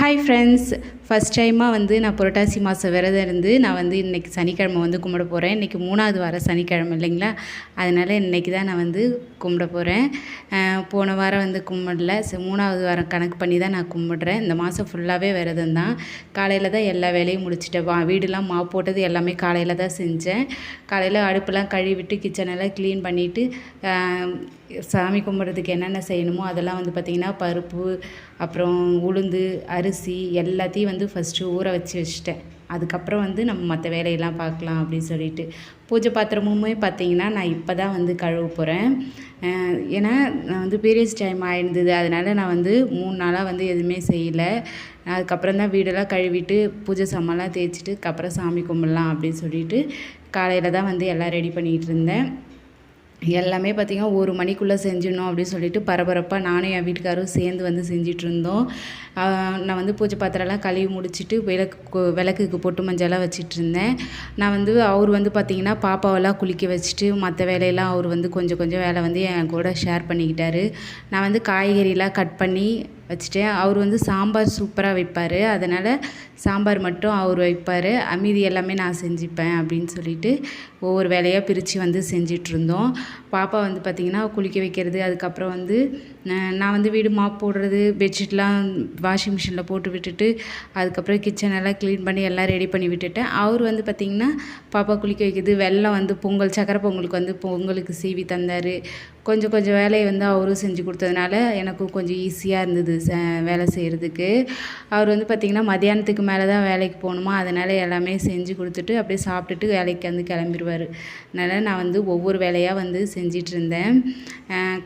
Hi friends first டைமாக வந்து நான் புரட்டாசி மாதம் விரதம் இருந்து நான் வந்து இன்றைக்கி சனிக்கிழமை வந்து கும்பிட போகிறேன் இன்றைக்கி மூணாவது வாரம் சனிக்கிழமை இல்லைங்களா? அதனால் இன்றைக்கி தான் நான் வந்து கும்பிட போகிறேன் போன வாரம் வந்து கும்பிடல. ஸோ மூணாவது வாரம் கணக்கு பண்ணி தான் நான் கும்பிடுறேன். இந்த மாதம் ஃபுல்லாகவே விரதம் தான். காலையில் தான் எல்லா வேலையும் முடிச்சிட்டேன். வா வீடெல்லாம் மா போட்டது எல்லாமே காலையில் தான் செஞ்சேன். காலையில் அடுப்பெல்லாம் கழுவிட்டு கிச்சனெல்லாம் க்ளீன் பண்ணிவிட்டு சாமி கும்பிட்றதுக்கு என்னென்ன செய்யணுமோ அதெல்லாம் வந்து பார்த்திங்கன்னா பருப்பு அப்புறம் உளுந்து அரிசி எல்லாத்தையும் வந்து வந்து ஃபஸ்ட்டு ஊற வச்சு வச்சுட்டேன். அதுக்கப்புறம் வந்து நம்ம மற்ற வேலையெல்லாம் பார்க்கலாம் அப்படின்னு சொல்லிட்டு. பூஜை பாத்திரமுமே பார்த்திங்கன்னா நான் இப்போ தான் வந்து கழுவ போகிறேன் ஏன்னா நான் வந்து பீரியட்ஸ் டைம் ஆயிருந்தது. அதனால் நான் வந்து மூணு நாளாக வந்து எதுவுமே செய்யலை. அதுக்கப்புறம் தான் வீடெல்லாம் கழுவிட்டு பூஜை சாமான்லாம் தேய்ச்சிட்டு அதுக்கப்புறம் சாமி கும்பிட்லாம் அப்படின்னு சொல்லிட்டு காலையில் தான் வந்து எல்லாம் ரெடி பண்ணிகிட்டு இருந்தேன். எல்லாமே பார்த்திங்கன்னா ஒரு மணிக்குள்ளே செஞ்சிடணும் அப்படின்னு சொல்லிட்டு பரபரப்பாக நானும் என் வீட்டுக்காரும் சேர்ந்து வந்து செஞ்சிட்ருந்தோம் நான் வந்து பூஜை பாத்திரம்லாம் கழுவி முடிச்சுட்டு விளக்கு விளக்குக்கு பொட்டு மஞ்சள்லாம் வச்சிட்ருந்தேன் நான் வந்து அவர் வந்து பார்த்திங்கன்னா பாப்பாவெல்லாம் குளிக்க வச்சுட்டு மற்ற வேலையெல்லாம் அவர் வந்து கொஞ்சம் கொஞ்சம் வேலை வந்து என் கூட ஷேர் பண்ணிக்கிட்டாரு. நான் வந்து காய்கறிலாம் கட் பண்ணி வச்சுட்டேன். அவர் வந்து சாம்பார் சூப்பராக வைப்பார். அதனால் சாம்பார் மட்டும் அவர் வைப்பார். அமைதி எல்லாமே நான் செஞ்சுப்பேன் அப்படின்னு சொல்லிட்டு ஒவ்வொரு வேலையாக பிரித்து வந்து செஞ்சிட்ருந்தோம். பாப்பா வந்து பார்த்திங்கன்னா குளிக்க வைக்கிறது அதுக்கப்புறம் வந்து நான் வந்து வீடு மாப் போடுறது பெட்ஷீட்லாம் வாஷிங் மிஷினில் போட்டு விட்டுட்டு அதுக்கப்புறம் கிச்சன் எல்லாம் க்ளீன் பண்ணி எல்லாம் ரெடி பண்ணி விட்டுட்டேன். அவர் வந்து பார்த்திங்கன்னா பாப்பா குளிக்க வைக்கிறது வெள்ளம் வந்து பொங்கல் சக்கரை பொங்கலுக்கு வந்து பொங்கலுக்கு சீவி தந்தார். கொஞ்சம் கொஞ்சம் வேலையை வந்து அவரும் செஞ்சு கொடுத்ததுனால எனக்கும் கொஞ்சம் ஈஸியாக இருந்தது வேலை செய்கிறதுக்கு அவர் வந்து பார்த்திங்கன்னா மதியானத்துக்கு மேலே தான் வேலைக்கு போகணுமா? அதனால் எல்லாமே செஞ்சு கொடுத்துட்டு அப்படியே சாப்பிட்டுட்டு வேலைக்கு வந்து கிளம்பிடுவார் அதனால் நான் வந்து ஒவ்வொரு வேலையாக வந்து செஞ்சிட்டு இருந்தேன்.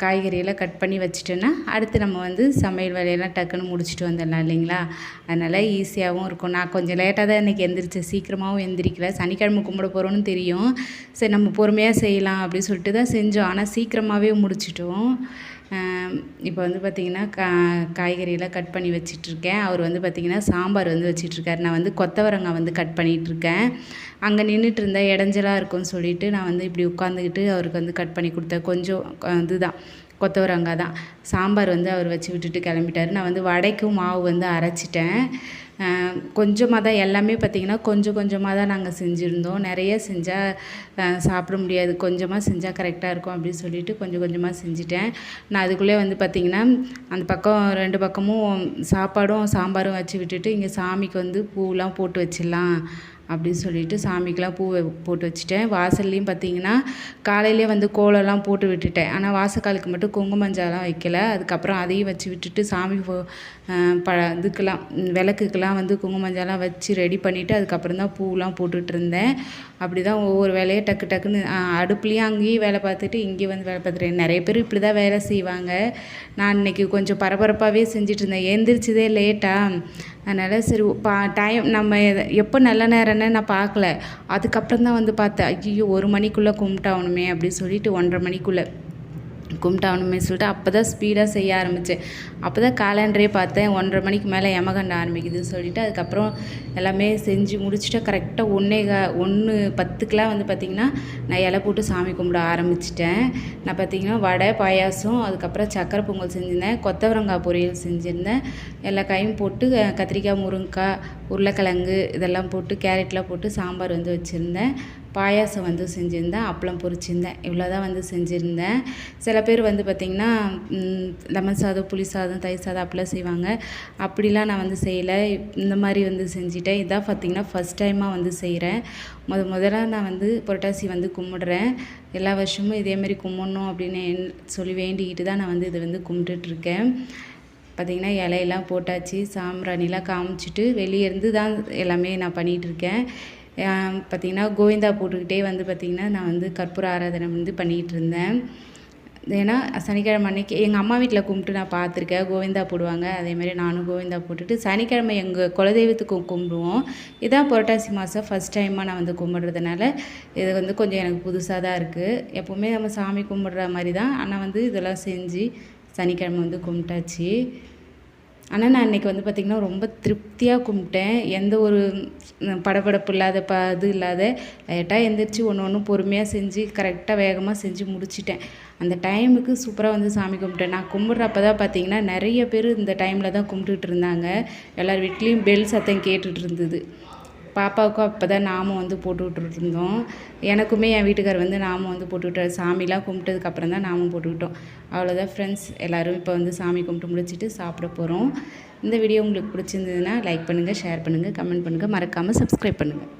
காய்கறியெல்லாம் கட் பண்ணி வச்சுட்டேன்னா அடுத்து நம்ம வந்து சமையல் வேலையெல்லாம் டக்குன்னு முடிச்சுட்டு வந்துடலாம் இல்லைங்களா? அதனால் ஈஸியாகவும் இருக்கும். நான் கொஞ்சம் லேட்டாக தான் இன்றைக்கி எந்திரிச்சேன். சீக்கிரமாகவும் எந்திரிக்கல. சனிக்கிழமை கும்பிட போகிறோன்னு தெரியும். சரி நம்ம பொறுமையாக செய்யலாம் அப்படின்னு சொல்லிட்டு தான் செஞ்சோம். ஆனால் சீக்கிரமாகவே முடிச்சிட்டோம். இப்போ வந்து பார்த்திங்கன்னா கா காய்கறியெல்லாம் கட் பண்ணி வச்சிட்ருக்கேன். அவர் வந்து பார்த்திங்கன்னா சாம்பார் வந்து வச்சிட்ருக்காரு. நான் வந்து கொத்தவரங்காய் வந்து கட் பண்ணிகிட்ருக்கேன் அங்கே நின்றுட்டு இருந்தால் இடைஞ்சலாக இருக்கும்னு சொல்லிட்டு நான் வந்து இப்படி உட்காந்துக்கிட்டு அவருக்கு வந்து கட் பண்ணி கொடுத்தேன். கொஞ்சம் இதுதான் கொத்தவரங்காய் தான். சாம்பார் வந்து அவர் வச்சு விட்டுட்டு கிளம்பிட்டார். நான் வந்து வடைக்கும் மாவு வந்து அரைச்சிட்டேன். கொஞ்சமாக தான் எல்லாமே பார்த்திங்கன்னா கொஞ்சம் கொஞ்சமாக தான் நாங்கள் செஞ்சுருந்தோம். நிறைய செஞ்சால் சாப்பிட முடியாது. கொஞ்சமாக செஞ்சால் கரெக்டாக இருக்கும் அப்படின்னு சொல்லிட்டு கொஞ்சம் கொஞ்சமாக செஞ்சுட்டேன். நான் அதுக்குள்ளே வந்து பார்த்திங்கன்னா அந்த பக்கம் ரெண்டு பக்கமும் சாப்பாடும் சாம்பாரும் வச்சு விட்டுட்டு இங்கே சாமிக்கு வந்து பூவெலாம் போட்டு வச்சிடலாம். அப்படின்னு சொல்லிட்டு சாமிக்கெலாம் பூவை போட்டு வச்சுட்டேன். வாசல்லையும் பார்த்தீங்கன்னா காலையிலே வந்து கோலம்லாம் போட்டு விட்டுட்டேன். ஆனால் வாசக்காலுக்கு மட்டும் குங்குமஞ்சாலாம் வைக்கல. அதுக்கப்புறம் அதையும் வச்சு விட்டுட்டு சாமி ப இதுக்கெல்லாம் விளக்குக்கெல்லாம் வந்து குங்குமஞ்சாலாம் வச்சு ரெடி பண்ணிவிட்டு அதுக்கப்புறம் தான் பூவெலாம் போட்டுட்டு இருந்தேன். அப்படி தான் ஒவ்வொரு வேலையை டக்கு டக்குன்னு அடுப்புலேயும் அங்கேயும் வேலை பார்த்துட்டு இங்கேயும் வந்து வேலை பார்த்துட்டேன் நிறைய பேர் இப்படி தான் வேலை செய்வாங்க. நான் இன்றைக்கி கொஞ்சம் பரபரப்பாகவே செஞ்சுட்டு இருந்தேன். எழுந்திரிச்சதே லேட்டாக அதனால் சரி பா டைம் நம்ம எப்போ நல்ல நேரம்னு நான் பார்க்கல. அதுக்கப்புறம் தான் வந்து பார்த்தேன் ஐயோ ஒரு மணிக்குள்ளே கும்பிட்டாகணுமே அப்படின்னு சொல்லிட்டு ஒன்றரை மணிக்குள்ளே. கும்பிட்டாகணுமே சொல்லிட்டு அப்போ தான் ஸ்பீடாக செய்ய ஆரம்பித்தேன் அப்போ தான் காலண்டரே பார்த்தேன் ஒன்றரை மணிக்கு மேலே எமகண்ட ஆரம்பிக்குதுன்னு சொல்லிட்டு அதுக்கப்புறம் எல்லாமே செஞ்சு முடிச்சுட்டு கரெக்டாக ஒன்றே கா ஒன்று பத்துக்கெலாம் வந்து பார்த்திங்கன்னா நான் இலை போட்டு சாமி கும்பிட ஆரம்பிச்சிட்டேன். நான் பார்த்திங்கன்னா வடை பாயாசம் அதுக்கப்புறம் சக்கரை பொங்கல் செஞ்சுருந்தேன் கொத்தவரங்காய் பொரியல் செஞ்சுருந்தேன். எல்லா காயும் போட்டு கத்திரிக்காய் முருங்கைக்காய் உருளைக்கிழங்கு இதெல்லாம் போட்டு கேரட்லாம் போட்டு சாம்பார் வந்து வச்சுருந்தேன். பாயாசம் வந்து செஞ்சுருந்தேன் அப்பளம் பொரிச்சிருந்தேன். இவ்வளோ தான் வந்து செஞ்சுருந்தேன். சில பேர் வந்து பார்த்திங்கன்னா லெமன் சாதம் புளி சாதம் தயிர் சாதம் அப்படிலாம் செய்வாங்க. அப்படிலாம் நான் வந்து செய்யலை. இந்த மாதிரி வந்து செஞ்சுட்டேன். இதான் பார்த்திங்கன்னா ஃபஸ்ட் டைமாக வந்து செய்கிறேன் முத முதல்ல நான் வந்து புரட்டாசி வந்து கும்பிடுறேன். எல்லா வருஷமும் இதேமாரி கும்பிடணும் அப்படின்னு சொல்லி வேண்டிக்கிட்டு தான் நான் வந்து இதை வந்து கும்பிட்டுட்ருக்கேன் பார்த்திங்கன்னா இலையெல்லாம் போட்டாச்சு சாம்பிராணிலாம் காமிச்சிட்டு வெளியே இருந்து தான் எல்லாமே நான் பண்ணிகிட்ருக்கேன். பார்த்திங்கன்னா கோவிந்தா போட்டுக்கிட்டே வந்து பார்த்திங்கன்னா நான் வந்து கற்பூர ஆராதனை வந்து பண்ணிகிட்டு இருந்தேன் ஏன்னா சனிக்கிழமை அன்னைக்கு எங்கள் அம்மா வீட்டில் கும்பிட்டு நான் பார்த்துருக்கேன் கோவிந்தா போடுவாங்க. அதேமாதிரி நானும் கோவிந்தா போட்டுட்டு சனிக்கிழமை எங்கள் குலதெய்வத்துக்கும் கும்பிடுவோம். இதான் புரட்டாசி மாதம் ஃபஸ்ட் டைமாக நான் வந்து கும்பிட்றதுனால இது வந்து கொஞ்சம் எனக்கு புதுசாக தான் இருக்குது எப்போவுமே நம்ம சாமி கும்பிட்ற மாதிரி தான். ஆனால் வந்து இதெல்லாம் செஞ்சு சனிக்கிழமை வந்து கும்பிட்டாச்சு. ஆனால் நான் இன்றைக்கி வந்து பார்த்திங்கன்னா ரொம்ப திருப்தியாக கும்பிட்டேன். எந்த ஒரு படபடப்பு இல்லாத ப இது இல்லாத லேட்டாக எந்திரிச்சு ஒன்று ஒன்று பொறுமையாக செஞ்சு கரெக்டாக வேகமாக செஞ்சு முடிச்சிட்டேன். அந்த டைமுக்கு சூப்பராக வந்து சாமி கும்பிட்டேன். நான் கும்பிட்றப்ப தான் பார்த்தீங்கன்னா நிறைய பேர் இந்த டைமில் தான் கும்பிட்டுட்டு இருந்தாங்க. எல்லார் வீட்லேயும் பெல் சத்தம் கேட்டுட்டு இருந்தது. பாப்பாவுக்கும் அப்போ தான் நாமம் வந்து போட்டு விட்டுட்டு இருந்தோம் எனக்குமே என் வீட்டுக்கார் வந்து நாமம் வந்து போட்டு விட்டார். சாமிலாம் கும்பிட்டதுக்கப்புறம் தான் நாமம் போட்டுக்கிட்டோம் அவ்வளோதான் ஃப்ரெண்ட்ஸ் எல்லோரும் இப்போ வந்து சாமி கும்பிட்டு முடிச்சுட்டு சாப்பிட போகிறோம் இந்த வீடியோ உங்களுக்கு பிடிச்சிருந்ததுன்னா லைக் பண்ணுங்கள் ஷேர் பண்ணுங்கள் கமெண்ட் பண்ணுங்கள் மறக்காமல் சப்ஸ்கிரைப் பண்ணுங்கள்